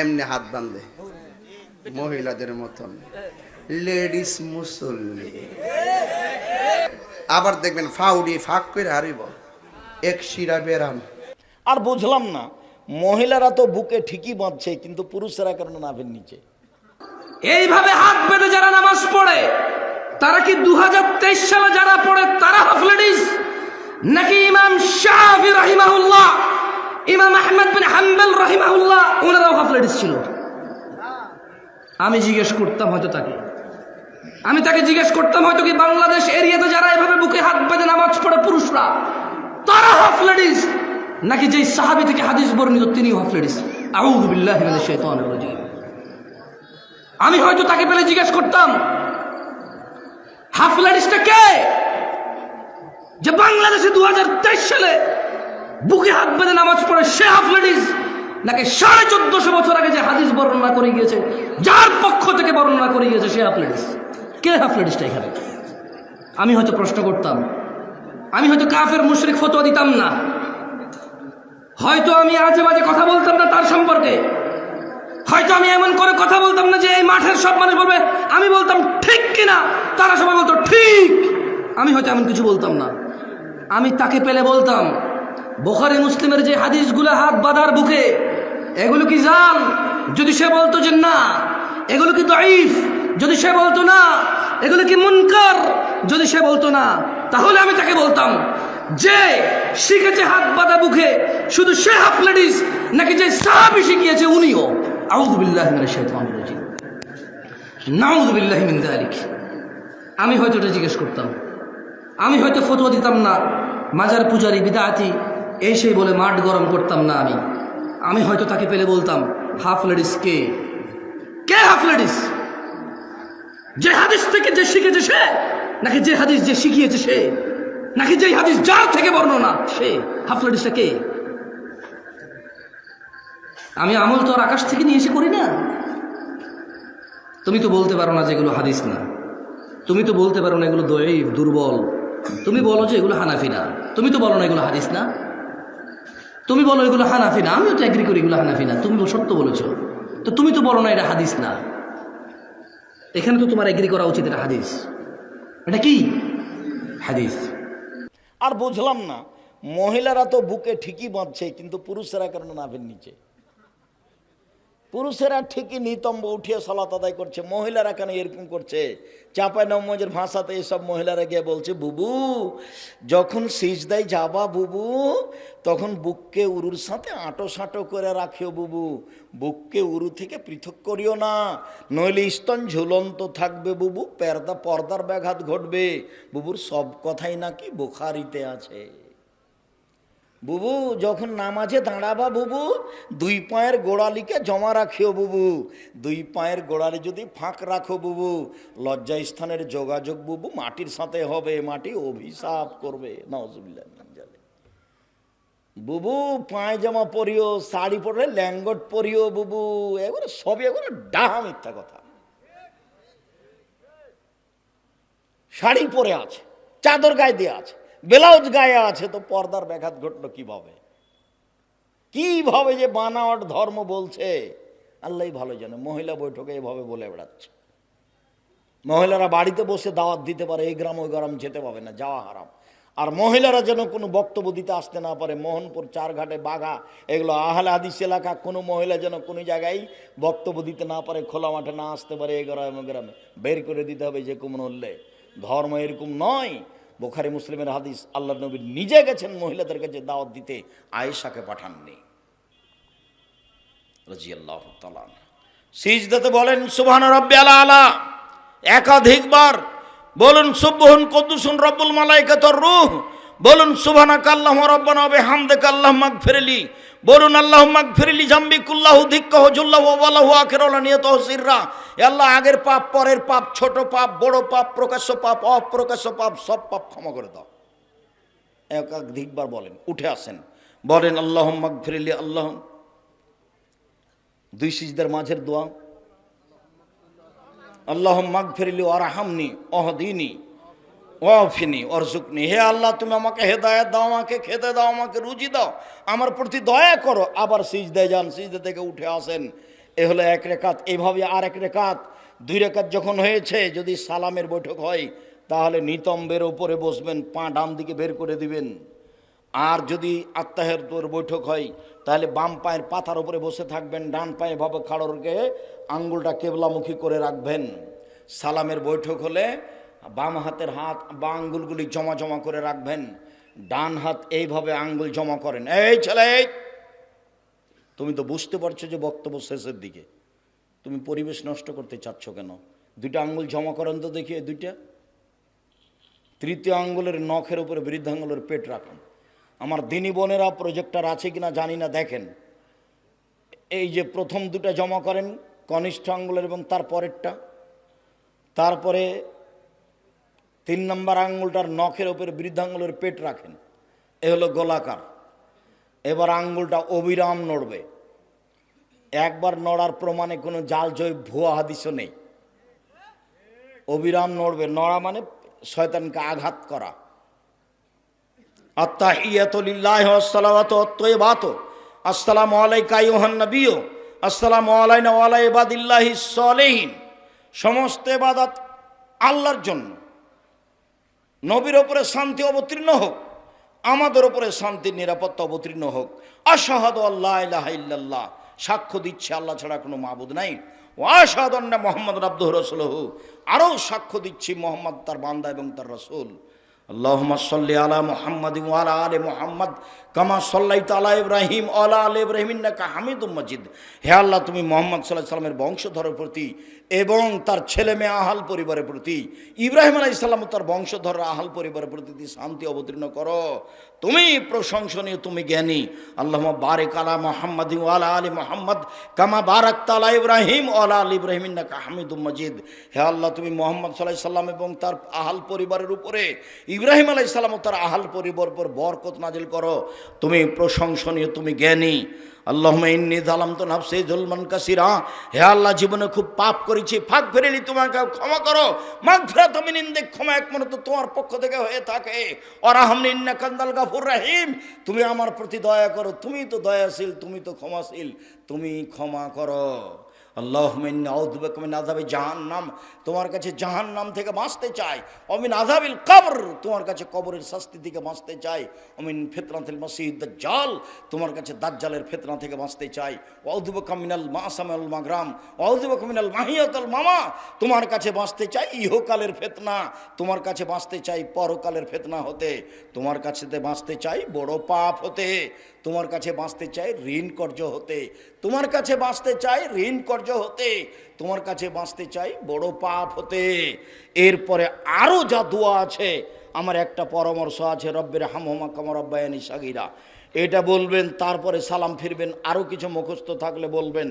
এমনি হাত বাঁধে মহিলাদের মতন। লেডিস মুসল্লি। আবার দেখবেন ফাউডি ফাঁক করে হারিব। এক শিরা বেরাম। আর বুঝলাম না মহিলারা তো বুকে ঠিকই বাঁধছে কিন্তু পুরুষেরা কেন নাভের নিচে? এইভাবে হাত বেঁধে যারা নামাজ পড়ে তারা কি দু হাজার তেইশ সালে যারা পড়ে তারা হাফলেডিস নাকি ইমাম শাহি রহিমাহুল্লাহ? ইমাম আহমেদ বিন হাম্বল রহিমাহুল্লাহ ওনারাও হাফলেডিস ছিল আমি জিজ্ঞেস করতাম হয়তো তাকে। আমি তাকে জিজ্ঞেস করতাম হয়তো কি বাংলাদেশ এরিয়াতে যারা এভাবে বুকে হাত বেঁধে নামাজ পড়ে পুরুষরা, তারা হাফলেডিস নাকি যেই সাহাবি থেকে হাদিস বর্ণিত তিনি হাফলেডিস আউযু বিল্লাহি মিনাশ শাইতানির রাজিম। আমি হয়তো তাকে পেলে জিজ্ঞেস করতাম হাফলারিসটা কে? যে বাংলাদেশে দু হাজার তেইশ সালে বুকে হাত বেঁধে নামাজ পড়ে, সে হাফলারিস নাকি সাড়ে চোদ্দশো বছর আগে যে হাদিস বর্ণনা করে গিয়েছে, যার পক্ষ থেকে বর্ণনা করে গিয়েছে সে হাফলারিস কে হাফলারিসটা এখানে? আমি হয়তো প্রশ্ন করতাম। আমি হয়তো কাফের, মুশরিক ফতোয়া দিতাম না। হয়তো আমি আজে বাজে কথা বলতাম না তার সম্পর্কে। হয়তো আমি এমন করে কথা বলতাম না যে এই মাঠের সব মানুষ বলবে, আমি বলতাম ঠিক কিনা? তারা সবাই বলতো, ঠিক। আমি হয়তো এমন কিছু বলতাম না। আমি তাকে পেলে বলতাম বোখারি মুসলিমের যে হাদিসগুলো হাত বাঁধার বুকে, এগুলো কি জান যদি সে বলতো যে না, এগুলো কি দাইফ যদি সে বলতো না, এগুলো কি মুনকার? যদি সে বলতো না, তাহলে আমি তাকে বলতাম, যে শিখেছে হাত বাঁধা বুকে, শুধু সে হাফ লেডিস, নাকি যে সাহাবি শিখিয়েছে উনিও। আমি হয়তো এটা জিজ্ঞেস করতাম। আমি হয়তো ফতোয়া দিতাম না। মাজার পূজারি, বিদাতি এই সেই বলে, মাঠ গরম করতাম না আমি। আমি হয়তো তাকে পেলে বলতাম, হাফ লেডিস কে? কে হাফ লেডিস? যে হাদিস থেকে যে শিখেছে সে, নাকি যে হাদিস যে শিখিয়েছে সে, নাকি যে হাদিস যার থেকে বর্ণনা সে, হাফ লেডিসটা কে? আমি আমল তো আর আকাশ থেকে নিয়ে এসে করি না। তুমি তো বলতে পারো না যে এগুলো হাদিস না। তুমি তো বলতে পারো না এগুলো দৈব দুর্বল। তুমি বলো যে এগুলো হানাফি না। তুমি তো বলো না এগুলো হাদিস না। তুমি বলো এগুলো হানাফি না? আমিও তো এগ্রি করি এগুলো হানাফি না। তুমি সত্য বলেছ। তো তুমি তো বলো না এটা হাদিস না। এখানে তো তোমার এগ্রি করা উচিত এটা হাদিস। এটা কি? হাদিস। আর বুঝলাম না। মহিলারা তো বুকে ঠিকই বাঁধছে, কিন্তু পুরুষেরা কেন নাভের নিচে? পুরুষেরা ঠিকই নিতম্ব উঠিয়ে সালাত আদায় করছে, মহিলারা কেন এরকম করছে? চাপাই নমজের ভাষাতে এসব মহিলারা গিয়ে বলছে, বুবু, যখন সিজদায় যাবা বুবু, তখন বুককে উরুর সাথে আঁটো সাঁটো করে রাখিও বুবু। বুককে উরু থেকে পৃথক করিও না, নইলে স্তন ঝুলন্ত থাকবে বুবু পর্দা পর্দার ব্যাঘাত ঘটবে। বুবুর সব কথাই নাকি বোখারিতে আছে। বুবু, যখন নামাজে দাঁড়াবা বুবু, দুই পায়ের গোড়ালিকে জমা রাখিও বুবু। দুই পায়ের গোড়ালি যদি ফাঁক রাখো বুবু লজ্জা স্থানের যোগাযোগ বুবু মাটির সাথে হবে, মাটি অভিশাপ করবে। নজবিল্লা বুবু পায়জামা পরিও, শাড়ি পরলে ল্যাঙ্গট পরিও বুবু। এগুলো সবই এগুলো ডাহা মিথ্যা কথা। শাড়ি পরে আছে, চাদর গায়ে দিয়ে আছে। ব্লাউজ গায়ে আছে তো পর্দার ব্যাঘাত ঘটলো কীভাবে? কীভাবে যে বানাওয়াট ধর্ম বলছে? আল্লাহ ভালো জানে, মহিলা বৈঠকে এভাবে বলে বেড়াচ্ছে। মহিলারা বাড়িতে বসে দাওয়াত দিতে পারে, এই গ্রাম ওই গ্রাম যেতে পাবে না, যাওয়া হারাম। আর মহিলারা যেন কোনো বক্তব্য দিতে আসতে না পারে, মোহনপুর, চারঘাটে বাঘা, এগুলো আহলে হাদিস এলাকা, কোনো মহিলা যেন কোনো জায়গায় বক্তব্য দিতে না পারে, খোলা মাঠে না আসতে পারে, এই গ্রামে গ্রামে। বের করে দিতে হবে যে কোনো ধর্ম এরকম নয় বোখারি মুসলিমের হাদিস আল্লাহ নবী নিজে গেছেন মহিলাদের কাছে দাওয়াত দিতে, আয়েশাকে পাঠাননি। রাজি আল্লাহ সিজদাতে বলেন সুবহান রব্বি আলা আলা। একাধিকবার বলুন, সুবহুন কদ্দুসুন রব্বুল মালাইকাতুর রূহ। বলুন সুবহানাকা আল্লাহুম্মা রব্বানা ওয়া বিহামদিকা আল্লাহুম্মা মাগফিরলি বলুন, আল্লাহুম্মা মাগফিরলি জামবি কুল্লাহু দিক্কাহু জুল্লাহু ওয়ালাহু আখিরাহু নিয়তাহু সিররা। এ আল্লাহ, আগের পাপ, পরের পাপ, ছোট পাপ, বড় পাপ, প্রকাশ্য পাপ, অপ্রকাশ্য পাপ, সব পাপ ক্ষমা করে দাও। এক একাধিকবার বলেন, উঠে আসেন। বলেন, আল্লাহুম্মা মাগফিরলি আল্লাহ। দুই সিজদার মাঝের দোয়া। আল্লাহ মাগফিরলি ওয়ারহামনি অহদিনী অফিনি অরজুকনি হে আল্লাহ, তুমি আমাকে হেদায়ত দাও, আমাকে খেতে দাও, আমাকে রুজি দাও। আমার প্রতি দয়া করো। আবার সিজদে যান, সিজদে থেকে উঠে আসেন। এ হলো এক রেখাত। এইভাবে আর এক রেখাত, দুই রেখাত যখন হয়েছে, যদি সালামের বৈঠক হয়, তাহলে নিতম্বের ওপরে বসবেন, পা ডান দিকে বের করে দিবেন। আর যদি আত্মাহের তোর বৈঠক হয়, তাহলে বাম পায়ের পাতার উপরে বসে থাকবেন, ডান পায়ে ভাবে খাড়রকে আঙ্গুলটা কেবলামুখী করে রাখবেন। সালামের বৈঠক হলে বাম হাতের হাত, বা আঙ্গুলগুলি জমা জমা করে রাখবেন। ডান হাত এইভাবে আঙ্গুল জমা করেন। এই ছেলে! তুমি তো বুঝতে পারছ যে বক্তব্য শেষের দিকে। তুমি পরিবেশ নষ্ট করতে চাচ্ছ কেন? দুইটা আঙ্গুল জমা করেন তো দেখি দুইটা। তৃতীয় আঙ্গুলের নখের উপরে বৃদ্ধাঙ্গুলের পেট রাখুন। আমার দিনী বোনেরা প্রজেক্টার আছে কিনা জানি না, দেখেন। এই যে প্রথম দুটো জমা করেন, কনিষ্ঠ আঙ্গুলের এবং তার পরেরটা। তারপরে তিন নম্বর আঙ্গুলটার নখের উপরে বৃদ্ধাঙ্গুলের পেট রাখেন। এ হলো গোলাকার। এবার আঙ্গুলটা অবিরাম নড়বে। একবার নড়ার প্রমাণে কোনো জাল জয় ভুয়া হাদিসও নেই। অবিরাম নড়বে। নড়া মানে শয়তানকে আঘাত করা। আসসালামু আলাইকা আইয়ুহান নবিয়্যু। আসসালামু আলাইনা ওয়া আলা ইবাদিল্লাহি সলিহিন। সমস্ত ইবাদত আল্লাহর জন্য। নবীর ওপরে শান্তি অবতীর্ণ হোক, আমাদের ওপরে শান্তির নিরাপত্তা অবতীর্ণ হোক। আশাহাদ আল্লাহ ইল্লাল্লাহ। সাক্ষ্য দিচ্ছে আল্লাহ ছাড়া কোনো মাহবুদ নাই। ও আশাহাদ মোহাম্মদ আব্দুহ রসুলহু। আরও সাক্ষ্য দিচ্ছি মোহাম্মদ তার বান্দা এবং তার রসুল। আল্লাহুম্মা সাল্লি আলা কামা আলা মাজিদ। সাল্লামের বংশধরের প্রতি এবং তার ছেলে মেয়ে আহাল পরিবারের প্রতি, ইব্রাহিম আলাইহিস সালাম ও তার বংশধর আহাল পরিবারের প্রতি শান্তি অবতীর্ণ করো, তুমি প্রশংসনীয়, তুমি জ্ঞানী। আল্লাহুম্মা বারিক আলা মুহাম্মাদ ওয়া আলা মুহাম্মদ, কামা বারাকতা আলা ইব্রাহিম আলা আলি ইব্রাহিম হামিদুম মাজিদ। হে আল্লাহ, তুমি মোহাম্মদ আলাইহি সাল্লাম এবং তার আহাল পরিবারের উপরে ইব্রাহিম আলাই সালাম তার আহাল পরিবার উপর বরকত নাজিল করো। তুমি প্রশংসনীয়, তুমি জ্ঞানী। আল্লাহ ইন্নি দালাম তো নাফসে জুলমান কাসিরা। হে আল্লাহ, জীবনে খুব পাপ করেছি, ফাঁক ফেরেলি তোমাকে ক্ষমা করো। মাগ ফেরা তুমি নিন্দে ক্ষমা একমাত্র তোমার পক্ষ থেকে হয়ে থাকে। ওর অরাহম ইন্না কান্দাল গাফুর রাহিম। তুমি আমার প্রতি দয়া করো, তুমি তো দয়াশীল, তুমি তো ক্ষমাশীল, তুমি ক্ষমা করো। আল্লাহ আজাবে জাহান্নাম, তোমার কাছে জাহান্নাম থেকে বাঁচতে চাই। অমিন আজাবিল কবর, তোমার কাছে কবরের শাস্তি থেকে বাঁচতে চাই। অমিন ফেতনাতিল মসিদ জাল তোমার কাছে দাজ্জালের ফেতনা থেকে বাঁচতে চাই। অউদ্বেকমিনাল মাসামাল মাগরাম অউদ্বেকমিনাল মাহিয়াতাল মামা, তোমার কাছে বাঁচতে চাই ইহকালের ফেতনা। তোমার কাছে বাঁচতে চাই পরকালের ফেতনা হতে। তোমার কাছেতে বাঁচতে চাই বড় পাপ হতে। তোমার কাছে বাঁচতে চাই, ঋণ কর্য হতে। তোমার কাছে বাঁচতে চাই, ঋণ কর্য হতে। তোমার কাছে বাঁচতে চাই, বড় পাপ হতে। এরপরে আরও যা দোয়া আছে, আমার একটা পরামর্শ আছে রব্বের হামহমা কামর রব্বায়ানি সাগিরা। এটা বলবেন, তারপরে সালাম ফিরবেন আরও কিছু মুখস্থ থাকলে বলবেন।